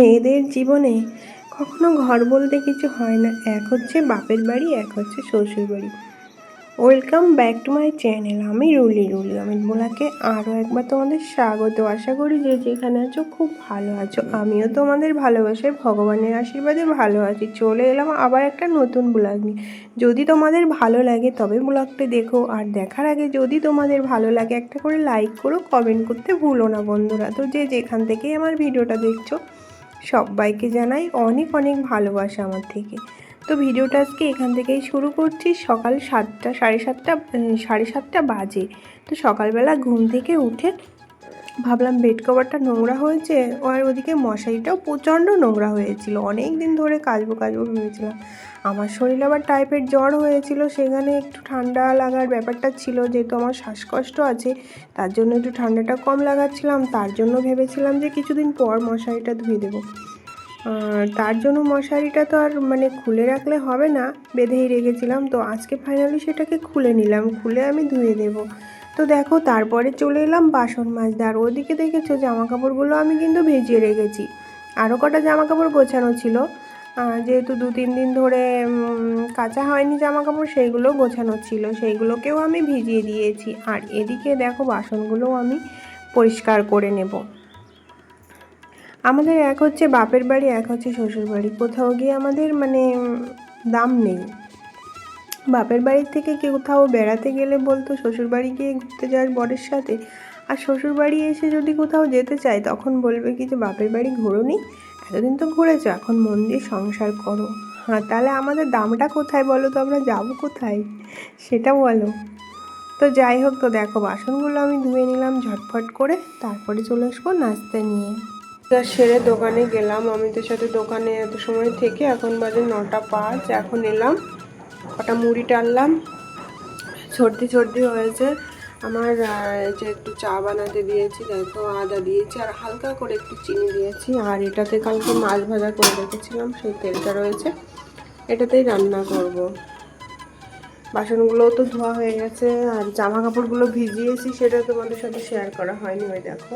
মেয়েদের জীবনে কখনো ঘর বলতে কিছু হয় না। এক হচ্ছে বাপের বাড়ি, এক হচ্ছে শ্বশুর বাড়ি। Welcome back to my channel আমি রুলি রুলি আমি মোলাকে আরও একবার তোমাদের স্বাগত। আশা করি যে যেখানে আছো খুব ভালো আছো। আমিও তোমাদের ভালোবাসায়, ভগবানের আশীর্বাদে ভালো আছি। চলে এলাম আবার একটা নতুন ব্লগ নিয়ে। যদি তোমাদের ভালো লাগে তবে ব্লগটা দেখো, আর দেখার আগে যদি তোমাদের ভালো লাগে একটা করে লাইক করো কমেন্ট করতে ভুলো না বন্ধুরা। তো যে যেখান থেকেই আমার ভিডিওটা দেখছ সবাইকে জানাই অনেক অনেক ভালোবাসা আমার থেকে। তো ভিডিওটা আজকে এখান থেকেই শুরু করছি। সকাল সাতটা, সাড়ে সাতটা সাড়ে সাতটা বাজে। তো সকালবেলা ঘুম থেকে উঠে ভাবলাম বেড কভারটা নোংরা হয়েছে, আর ওদিকে মশারিটাও প্রচণ্ড নোংরা হয়েছিল। অনেক দিন ধরে কাচবো কাচবো ভেবেছিলাম। আমার শরীরে আবার টাইপের জ্বর হয়েছিল, সেখানে একটু ঠান্ডা লাগার ব্যাপারটা ছিল, যেহেতু আমার শ্বাসকষ্ট আছে, তার জন্য একটু ঠান্ডাটা কম লাগাচ্ছিলাম। তার জন্য ভেবেছিলাম যে কিছুদিন পর মশারিটা ধুয়ে দেবো। তার জন্য মশারিটা তো আর মানে খুলে রাখলে হবে না, বেঁধেই রেখেছিলাম। তো আজকে ফাইনালি সেটাকে খুলে নিলাম। খুলে আমি ধুয়ে দেব। তো দেখো, তারপরে চলে এলাম বাসন মাজতে। আর ওদিকে দেখেছ জামা কাপড়গুলো আমি কিন্তু ভিজিয়ে রেখেছি। আরও কটা জামা কাপড় গোছানো ছিল। যেহেতু দু, তিন দিন ধরে কাচা হয়নি জামা কাপড় সেইগুলো গোছানো ছিল। সেইগুলোকেও আমি ভিজিয়ে দিয়েছি। আর এদিকে দেখো, বাসনগুলোও আমি পরিষ্কার করে নেব। আমাদের এক হচ্ছে বাপের বাড়ি, এক হচ্ছে শ্বশুর বাড়ি কোথাও গিয়ে আমাদের মানে দাম নেই। বাপের বাড়ির থেকে কেউ কোথাও বেড়াতে গেলে বলতো শ্বশুরবাড়ি গিয়ে ঘুরতে যাওয়ার বরের সাথে? আর শ্বশুরবাড়ি এসে যদি কোথাও যেতে চায়, তখন বলবে কি যে, বাপের বাড়ি ঘোরোনি? এতদিন তো ঘুরেছো, এখন মন দিয়ে সংসার করো। হ্যাঁ তাহলে আমাদের দামটা কোথায় বলো তো? আমরা যাব কোথায়? সেটা বলো। তো যাই হোক তো, দেখো, বাসনগুলো আমি ধুয়ে নিলাম ঝটফট করে, তারপরে চলে আসব নাস্তা নিয়ে। তা সেরে দোকানে গেলাম অমিতের সাথে দোকানে এত সময় থেকে, এখন বাজে নটা পাঁচ, এখন এলাম। কটা মুড়ি টানলাম। সর্দি সর্দি হয়েছে। আমার যে একটু চা বানাতে দিয়েছি দেখো আদা দিয়েছি, আর হালকা করে একটু চিনি দিয়েছি। আর এটাতে কালকে মাছ ভাজা করে রেখেছিলাম, সেই তেলটা রয়েছে। এটাতেই রান্না করব। বাসনগুলোও তো ধোয়া হয়ে গেছে, আর জামা কাপড়গুলো ভিজিয়েছি, সেটা তোমাদের সাথে শেয়ার করা হয়নি ওই দেখো।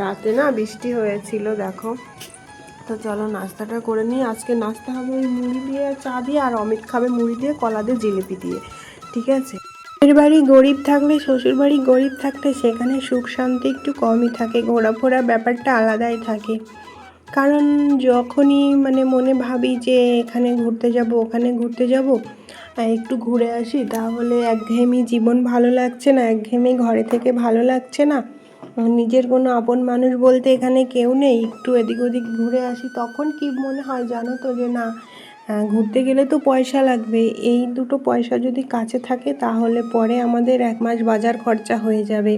রাতে না বৃষ্টি হয়েছিল, দেখো। তো চলো নাস্তাটা করে নিই। আজকে নাস্তা হবে ওই মুড়ি দিয়ে চা দিয়ে আর অমিত খাবে মুড়ি দিয়ে, কলা দিয়ে, জিলিপি দিয়ে, ঠিক আছে? শ্বশুর বাড়ি গরিব থাকলে, শ্বশুর বাড়ি গরিব থাকলে সেখানে সুখ শান্তি একটু কমই থাকে ঘোরাফোরা ব্যাপারটা আলাদাই থাকে। কারণ যখনই মানে মনে ভাবি যে এখানে ঘুরতে যাব, ওখানে ঘুরতে যাব একটু ঘুরে আসি, তাহলে একঘেয়েমি জীবন ভালো লাগছে না, একঘেয়েমি ঘরে থেকে ভালো লাগছে না। নিজের কোনো আপন মানুষ বলতে এখানে কেউ নেই। একটু এদিক ওদিক ঘুরে আসি, তখন কি মনে হয় জানো তো যে না ঘুরতে গেলে তো পয়সা লাগবে। এই দুটো পয়সা যদি কাছে থাকে, তাহলে পরে আমাদের এক মাস বাজার খরচা হয়ে যাবে।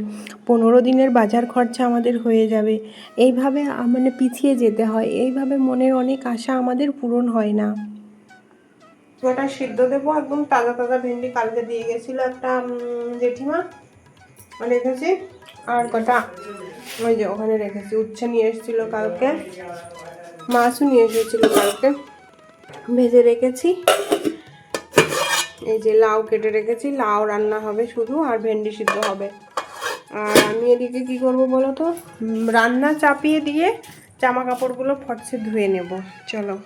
পনেরো দিনের বাজার খরচা আমাদের হয়ে যাবে। এইভাবে মানে পিছিয়ে যেতে হয়। এইভাবে মনের অনেক আশা আমাদের পূরণ হয় না। ওটা সিদ্ধ দেবো একদম তাজা তাজা ভেন্ডি কালকে দিয়ে গেছিল একটা জেঠিমা। রেখেছি। আর কটা ওই যে ওখানে রেখেছি। উচ্ছে নিয়ে এসেছিল কালকে। মাছও নিয়ে এসেছিল কালকে। ভেজে রেখেছি। এই যে লাউ কেটে রেখেছি। লাউ রান্না হবে শুধু আর ভেন্ডি সিদ্ধ হবে। আর আমি এদিকে কি করব বলো তো? রান্না চাপিয়ে দিয়ে জামা কাপড়গুলো ফটসে ধুয়ে নেব। চলো।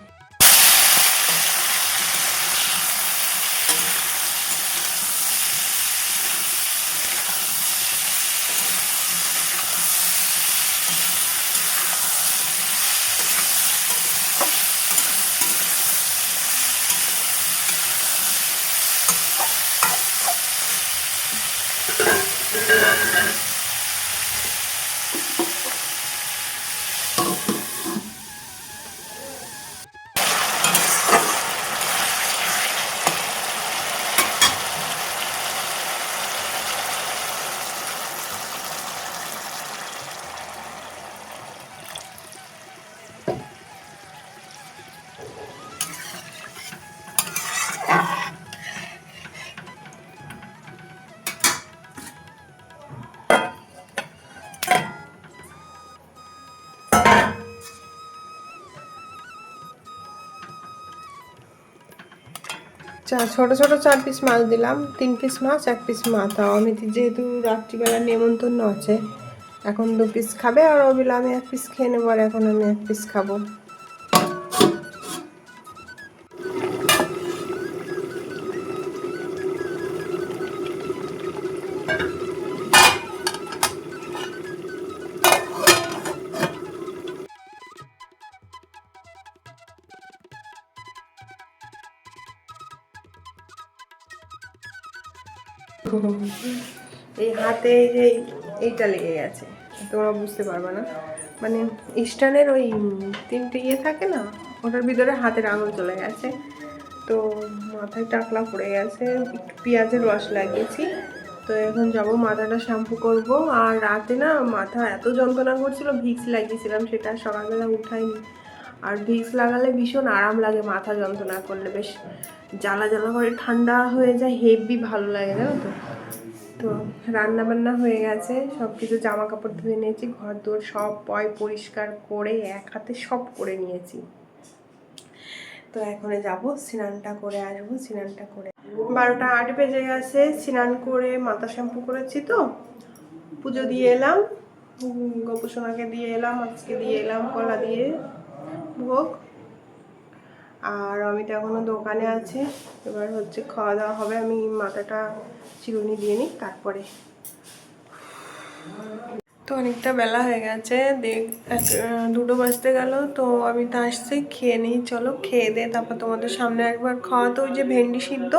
ছোটো ছোটো চার পিস মাছ দিলাম, তিন পিস মাছ, এক পিস মাথা। অমিতি যেহেতু রাত্রিবেলা নেমন্তন্ন আছে, এখন দু পিস খাবে আর ও বলে আমি এক পিস খেয়ে নেব আর এখন আমি এক পিস খাব। এই হাতে যে এইটা লেগে গেছে। তোমরা বুঝতে পারবে না। মানে স্টানের ওই তিনটে ইয়ে থাকে না, ওটার ভিতরে হাতের আঙুল চলে গেছে। তো মাথায় টাকলা পড়ে গেছে, একটু পেঁয়াজের রস লাগিয়েছি। তো এখন যাব মাথাটা শ্যাম্পু করব। আর রাতে না মাথা এত যন্ত্রণা করছিল, ভিক্স লাগিয়েছিলাম, সেটা সকালবেলা উঠাইনি। আর ভিক্স লাগালে ভীষণ আরাম লাগে, মাথা যন্ত্রণা করলে। বেশ জ্বালা জ্বালা করে ঠান্ডা হয়ে যায় হেভি ভালো লাগে, জানো তো? তো রান্না বান্না হয়ে গেছে সব কিছু জামা কাপড় ধুয়ে নিয়েছি, ঘর দোর সব পয় পরিষ্কার করে এক হাতে সব করে নিয়েছি। তো এখন যাব, স্নানটা করে আসব, স্নানটা করে। বারোটা আট বেজে গেছে, স্নান করে মাথা শ্যাম্পু করেছি তো। পুজো দিয়ে এলাম গোপুসোনাকে দিয়ে এলাম, আজকে দিয়ে এলাম, কলা দিয়ে। ভোগ। আর অমিত এখনও দোকানে আছে। এবার হচ্ছে খাওয়া দাওয়া হবে। আমি মাথাটা চিরুনি দিয়ে নিই, তারপরে। তো অনেকটা বেলা হয়ে গেছে। দেখ দুটো বাজতে গেল। তো আমি তো আসছি, খেয়ে নিই। চলো, খেয়ে দে তারপর তোমাদের সামনে একবার খাওয়া তো ওই যে ভেন্ডি সিদ্ধ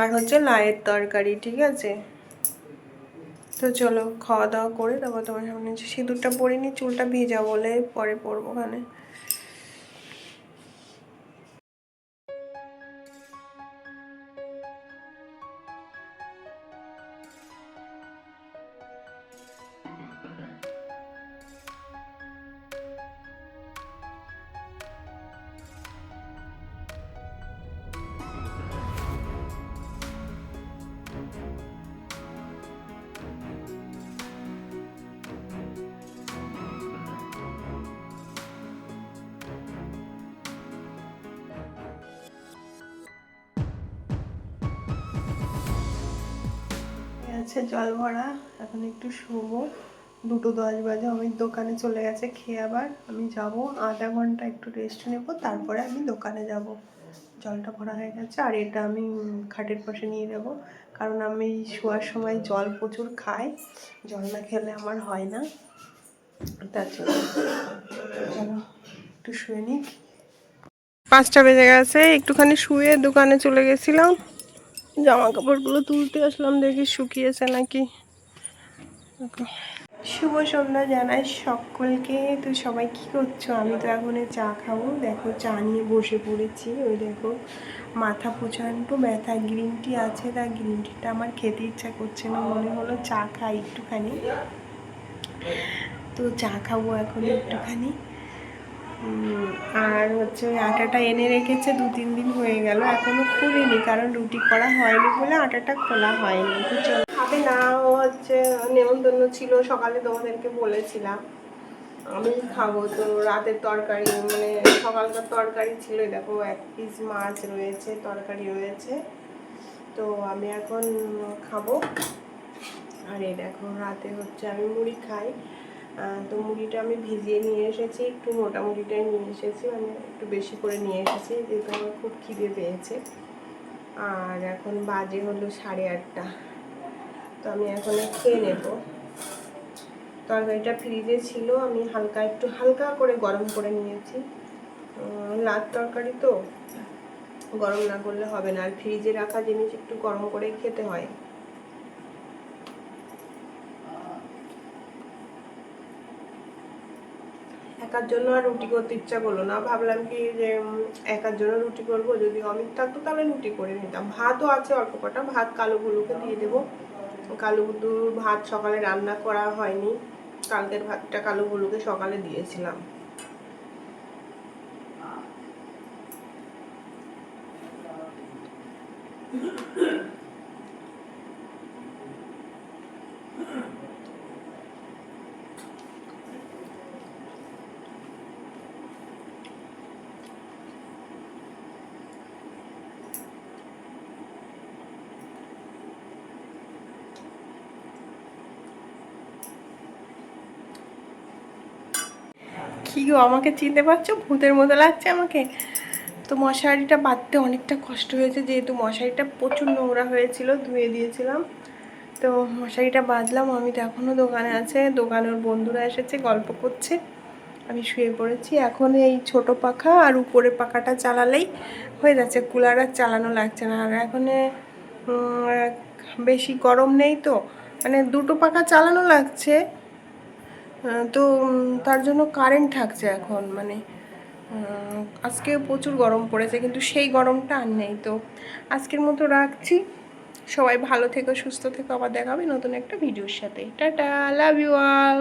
আর হচ্ছে লায়ের তরকারি, ঠিক আছে? তো চলো, খাওয়া দাওয়া করে তারপর তোমার সামনে সিঁদুরটা পরিনি চুলটা ভিজা বলে পরে পরবো ওখানে। আছে জল ভরা। এখন একটু শোবো। দুটো দশ বাজে আমি দোকানে চলে গেছে, খেয়ে আবার আমি যাব। আধা ঘণ্টা একটু রেস্ট নেব, তারপরে আমি দোকানে যাব। জলটা ভরা হয়ে গেছে, আর এটা আমি খাটের পাশে নিয়ে নেব। কারণ আমি শোয়ার সময় জল প্রচুর খাই, জল না খেলে আমার হয় না। তার জন্য একটু শুয়ে নিই। পাঁচটা বেজে গেছে, একটুখানি শুয়ে দোকানে চলে গেছিলাম। জামা কাপড়গুলো তুলতে আসলাম দেখি শুকিয়েছে নাকি। শুভ সন্ধ্যা জানাই সকলকে। তো সবাই কি করছ? আমি তো এখন চা খাব। দেখো, চা নিয়ে বসে পড়েছি। ওই দেখো, মাথা প্রচণ্ড ব্যথা। গ্রিন টি আছে তা গ্রিন টিটা আমার খেতে ইচ্ছা করছে না। মনে হলো চা খাই একটুখানি। তো চা খাব এখন একটুখানি। আর হচ্ছে ওই আটাটা এনে রেখেছে দু তিন দিন হয়ে গেল, এখনও খুলিনি, কারণ রুটি করা হয়নি বলে আটাটা খোলা হয়নি। খাবে না, ও হচ্ছে নেমন্তন্ন ছিল, সকালে তোমাদেরকে বলেছিলাম। আমি খাব তো রাতের তরকারি মানে সকালকার তরকারি ছিল দেখো এক পিস মাছ রয়েছে, তরকারি রয়েছে। তো আমি এখন খাব। আর এই দেখো, রাতে হচ্ছে আমি মুড়ি খাই। তো মুড়িটা আমি ভিজিয়ে নিয়ে এসেছি, একটু মোটা মুড়িটাই নিয়ে এসেছি আমি একটু বেশি করে নিয়ে এসেছি, যেহেতু আমার খুব খিদে পেয়েছে। আর এখন বাজে হলো সাড়ে আটটা। তো আমি এখন খেয়ে নেব। তরকারিটা ফ্রিজে ছিল, আমি হালকা একটু হালকা করে গরম করে নিয়েছি। লাল তরকারি তো, গরম না করলে হবে না। আর ফ্রিজে রাখা জিনিস একটু গরম করে খেতে হয়। একার জন্য আর রুটি করতে ইচ্ছা করল না। ভাবলাম কি যে একার জন্য রুটি করব, যদি অমিত থাকতো তাহলে রুটি করে নিতাম। ভাতও আছে অল্প কটা, ভাত কালো গুলোকে দিয়ে দেবো। কালো ভাত সকালে রান্না করা হয়নি। কালকের ভাতটা কালো গুলোকে সকালে দিয়েছিলাম। গো আমাকে চিনতে পারছ? ভূতের মতো লাগছে আমাকে। তো মশারিটা বাঁধতে অনেকটা কষ্ট হয়েছে, যেহেতু মশারিটা প্রচুর নোংরা হয়েছিল, ধুয়ে দিয়েছিলাম। তো মশারিটা বাঁধলাম, আমি তো এখনও দোকানে আছে। দোকানের বন্ধুরা এসেছে, গল্প করছে। আমি শুয়ে পড়েছি। এখন এই ছোট পাখা আর উপরে পাখাটা চালালেই হয়ে যাচ্ছে। কুলার আর চালানো লাগছে না। আর এখন বেশি গরম নেই তো। মানে দুটো পাখা চালানো লাগছে। তো তার জন্য কারেন্ট থাকছে এখন মানে আজকে প্রচুর গরম পড়েছে, কিন্তু সেই গরমটা আর নেই, তো আজকের মতো রাখছি। সবাই ভালো থেকো, সুস্থ থেকো, আবার দেখাবে নতুন একটা ভিডিওর সাথে। Tata love you all